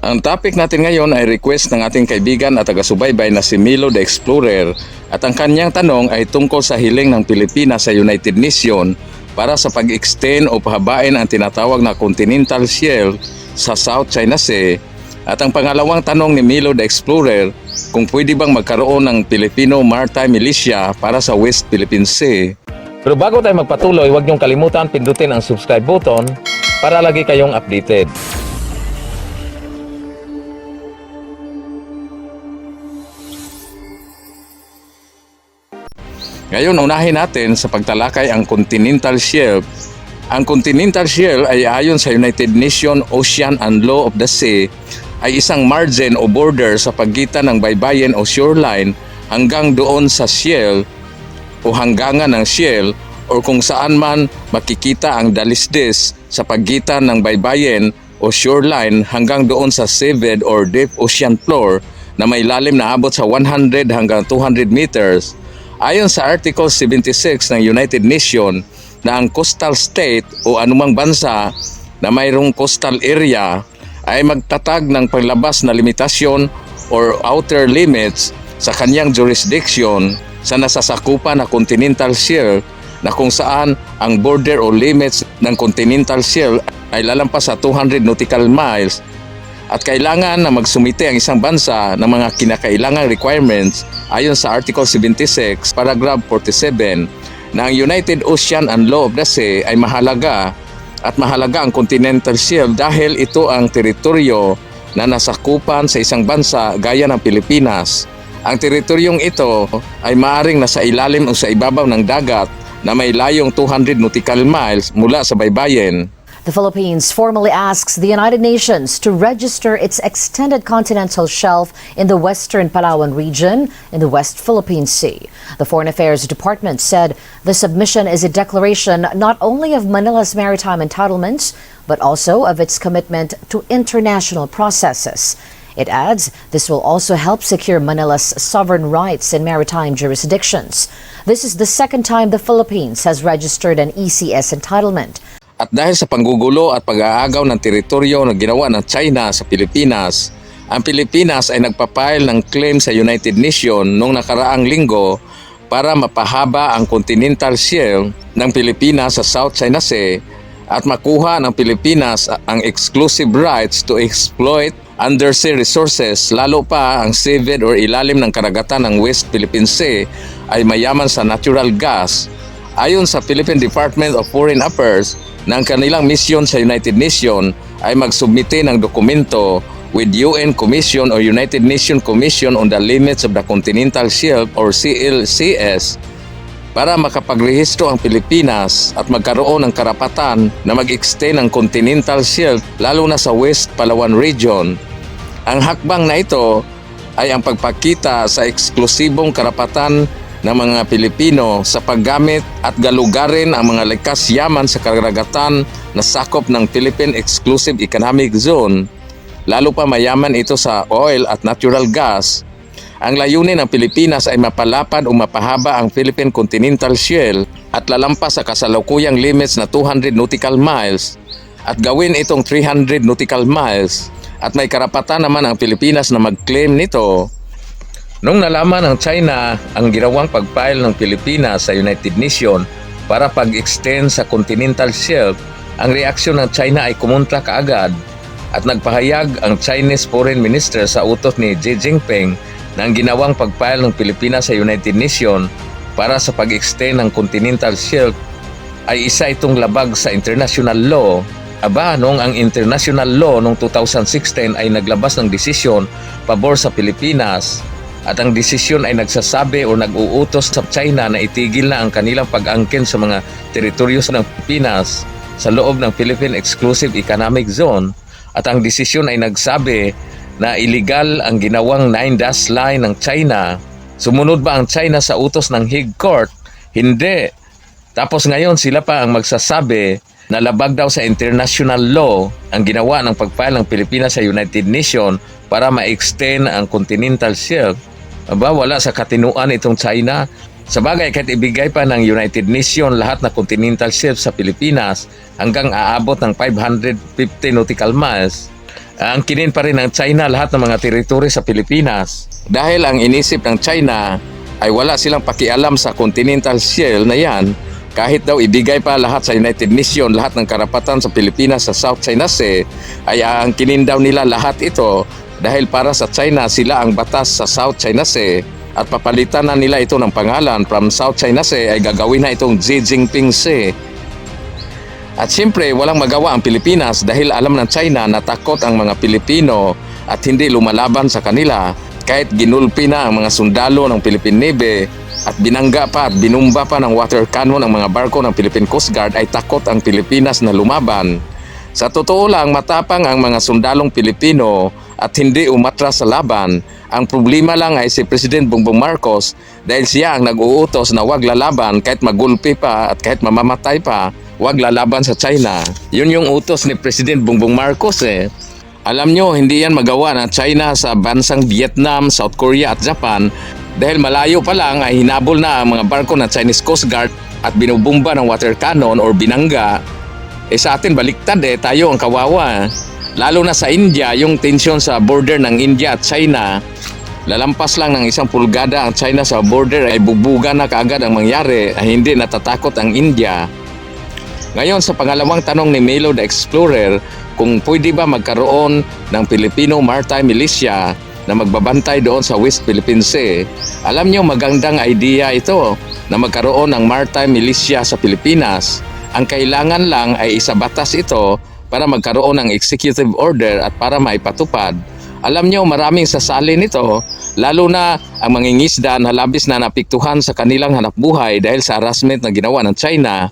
Ang topic natin ngayon ay request ng ating kaibigan at taga-subaybay na si Milo the Explorer at ang kanyang tanong ay tungkol sa hiling ng Pilipinas sa United Nation para sa pag-extend o pahabain ang tinatawag na continental shelf sa South China Sea at ang pangalawang tanong ni Milo the Explorer kung pwede bang magkaroon ng Filipino Maritime Militia para sa West Philippine Sea. Pero bago tayo magpatuloy, huwag niyong kalimutan pindutin ang subscribe button para lagi kayong updated. Ngayon, unahin natin sa pagtalakay ang continental shelf. Ang continental shelf ay ayon sa United Nations Ocean and Law of the Sea ay isang margin o border sa pagitan ng baybayin o shoreline hanggang doon sa shell o hanggangan ng shell o kung saan man makikita ang dalisdis sa pagitan ng baybayin o shoreline hanggang doon sa seabed or deep ocean floor na may lalim na abot sa 100 hanggang 200 meters. Ayon sa Article 76 ng United Nations na ang coastal state o anumang bansa na mayroong coastal area ay magtatag ng panglabas na limitasyon or outer limits sa kanyang jurisdiction sa nasasakupan na continental shelf na kung saan ang border o limits ng continental shelf ay lalampas sa 200 nautical miles at kailangan na magsumite ang isang bansa ng mga kinakailangang requirements ayon sa Article 76, Paragraph 47 na ang United Ocean and Law of the Sea ay mahalaga at mahalaga ang continental shelf dahil ito ang teritoryo na nasakupan sa isang bansa gaya ng Pilipinas. Ang teritoryong ito ay maaring nasa ilalim o sa ibabaw ng dagat na may layong 200 nautical miles mula sa baybayin. The Philippines formally asks the United Nations to register its extended continental shelf in the western Palawan region in the West Philippine Sea. The Foreign Affairs Department said the submission is a declaration not only of Manila's maritime entitlements, but also of its commitment to international processes. It adds this will also help secure Manila's sovereign rights in maritime jurisdictions. This is the second time the Philippines has registered an ECS entitlement. At dahil sa panggugulo at pag-aagaw ng teritoryo na ginawa ng China sa Pilipinas, ang Pilipinas ay nagpapile ng claim sa United Nations noong nakaraang linggo para mapahaba ang continental shelf ng Pilipinas sa South China Sea at makuha ng Pilipinas ang exclusive rights to exploit undersea resources lalo pa ang seabed or ilalim ng karagatan ng West Philippine Sea ay mayaman sa natural gas. Ayon sa Philippine Department of Foreign Affairs, ng kanilang misyon sa United Nations ay magsubmite ng dokumento with UN Commission or United Nations Commission on the Limits of the Continental Shelf or CLCS para makapagrehistro ang Pilipinas at magkaroon ng karapatan na mag-extend ang continental shelf lalo na sa West Palawan Region. Ang hakbang na ito ay ang pagpakita sa eksklusibong karapatan ng mga Pilipino sa paggamit at galugarin ang mga likas yaman sa karagatan na sakop ng Philippine Exclusive Economic Zone. Lalo pa mayaman ito sa oil at natural gas. Ang layunin ng Pilipinas ay mapalapad o mapahaba ang Philippine Continental Shelf at lalampas sa kasalukuyang limits na 200 nautical miles at gawin itong 300 nautical miles at may karapatan naman ang Pilipinas na mag-claim nito Nung nalaman ng China ang ginawang pag-file ng Pilipinas sa United Nations para pag-extend sa continental shelf, ang reaksyon ng China ay kumontra kaagad at nagpahayag ang Chinese Foreign Minister sa utos ni Xi Jinping na ang ginawang pag-file ng Pilipinas sa United Nations para sa pag-extend ng continental shelf ay isa itong labag sa international law. Aba, noong ang international law noong 2016 ay naglabas ng desisyon pabor sa Pilipinas at ang desisyon ay nagsasabi o nag-uutos sa China na itigil na ang kanilang pag-angkin sa mga teritoryo ng Pilipinas sa loob ng Philippine Exclusive Economic Zone at ang desisyon ay nagsabi na illegal ang ginawang nine dash line ng China. Sumunod ba ang China sa utos ng Hague Court? Hindi. Tapos ngayon sila pa ang magsasabi na labag daw sa international law ang ginawa ng pag-file ng Pilipinas sa United Nations para ma-extend ang continental shelf. Aba, wala sa katinuan itong China. Sa bagay, kahit ibigay pa ng United Nations lahat na continental shelf sa Pilipinas hanggang aabot ng 550 nautical miles, ang kinin pa rin ng China lahat ng mga teritoryo sa Pilipinas. Dahil ang inisip ng China ay wala silang pakialam sa continental shelf na yan kahit daw ibigay pa lahat sa United Nations lahat ng karapatan sa Pilipinas sa South China Sea ay aangkinin daw nila lahat ito dahil para sa China sila ang batas sa South China Sea at papalitan na nila ito ng pangalan from South China Sea ay gagawin na itong Xi Jinping Sea. At siyempre, walang magawa ang Pilipinas dahil alam ng China na takot ang mga Pilipino at hindi lumalaban sa kanila kahit ginulpi na ang mga sundalo ng Philippine Navy at binangga pa at binumba pa ng water cannon ang mga barko ng Philippine Coast Guard ay takot ang Pilipinas na lumaban. Sa totoo lang, matapang ang mga sundalong Pilipino at hindi umatras sa laban. Ang problema lang ay si President Bongbong Marcos dahil siya ang nag-uutos na wag lalaban kahit magulpi pa at kahit mamamatay pa, wag lalaban sa China. Yun yung utos ni President Bongbong Marcos eh. Alam nyo, hindi yan magawa ng China sa bansang Vietnam, South Korea at Japan dahil malayo pa lang ay hinabol na ang mga barko ng Chinese Coast Guard at binubumba ng water cannon or binangga. Eh sa atin baliktad eh, tayo ang kawawa. Lalo na sa India, yung tension sa border ng India at China, lalampas lang ng isang pulgada ang China sa border ay bubuga na kaagad ang mangyari ay hindi natatakot ang India. Ngayon sa pangalawang tanong ni Melo the Explorer kung pwede ba magkaroon ng Filipino Maritime Militia na magbabantay doon sa West Philippine Sea. Alam niyo magandang idea ito na magkaroon ng Maritime Militia sa Pilipinas. Ang kailangan lang ay isabatas ito para magkaroon ng executive order at para maipatupad. Alam niyo maraming sasali nito lalo na ang mangingisda na labis na napiktuhan sa kanilang hanapbuhay dahil sa harassment na ginawa ng China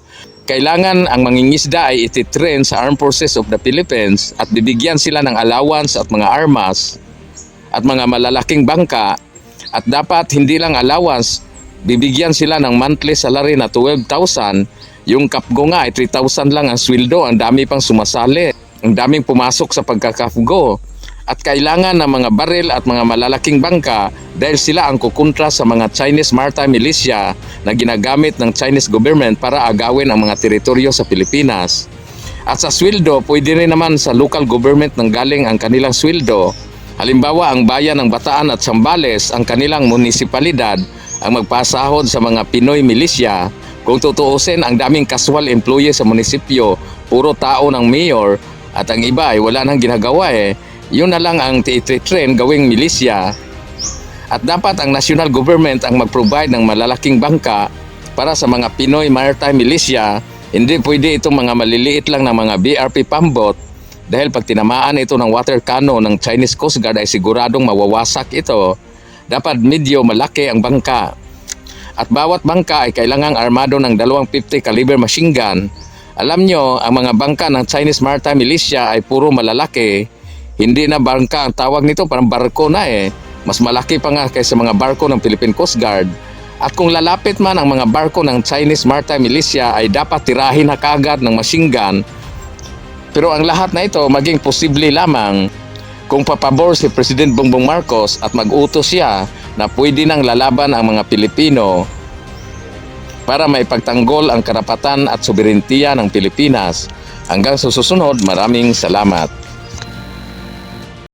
kailangan ang mangingisda ay ititrain sa Armed Forces of the Philippines at bibigyan sila ng allowance at mga armas at mga malalaking bangka at dapat hindi lang allowance, bibigyan sila ng monthly salary na 12,000 yung kapgo nga ay 3,000 lang ang sweldo, ang dami pang sumasali, ang daming pumasok sa pagkakapgo at kailangan ng mga baril at mga malalaking bangka dahil sila ang kukontra sa mga Chinese Maritime Militia na ginagamit ng Chinese government para agawin ang mga teritoryo sa Pilipinas. At sa sweldo, pwede rin naman sa local government nang galing ang kanilang sweldo. Halimbawa, ang bayan ng Bataan at Sambales, ang kanilang munisipalidad, ang magpasahod sa mga Pinoy militia. Kung tutuusin, ang daming casual employee sa munisipyo, puro tao ng mayor, at ang iba ay wala nang ginagawa eh. Yun na lang ang titrain gawing milisya. At dapat ang national government ang mag-provide ng malalaking bangka para sa mga Pinoy Maritime Militia. Hindi pwede itong mga maliliit lang ng mga BRP pambot dahil pag tinamaan ito ng water cannon ng Chinese Coast Guard ay siguradong mawawasak ito. Dapat medyo malaki ang bangka. At bawat bangka ay kailangang armado ng 250 caliber machine gun. Alam nyo, ang mga bangka ng Chinese Maritime Militia ay puro malalaki. Hindi na bangka ang tawag nito, parang barko na eh. Mas malaki pa nga kaysa mga barko ng Philippine Coast Guard. At kung lalapit man ang mga barko ng Chinese Maritime Militia ay dapat tirahin na kagad ng machine gun. Pero ang lahat na ito maging posible lamang kung papabor si President Bongbong Marcos at mag-utos siya na pwede nang lalaban ang mga Pilipino para may pagtanggol ang karapatan at soberentiya ng Pilipinas. Hanggang sa susunod, maraming salamat.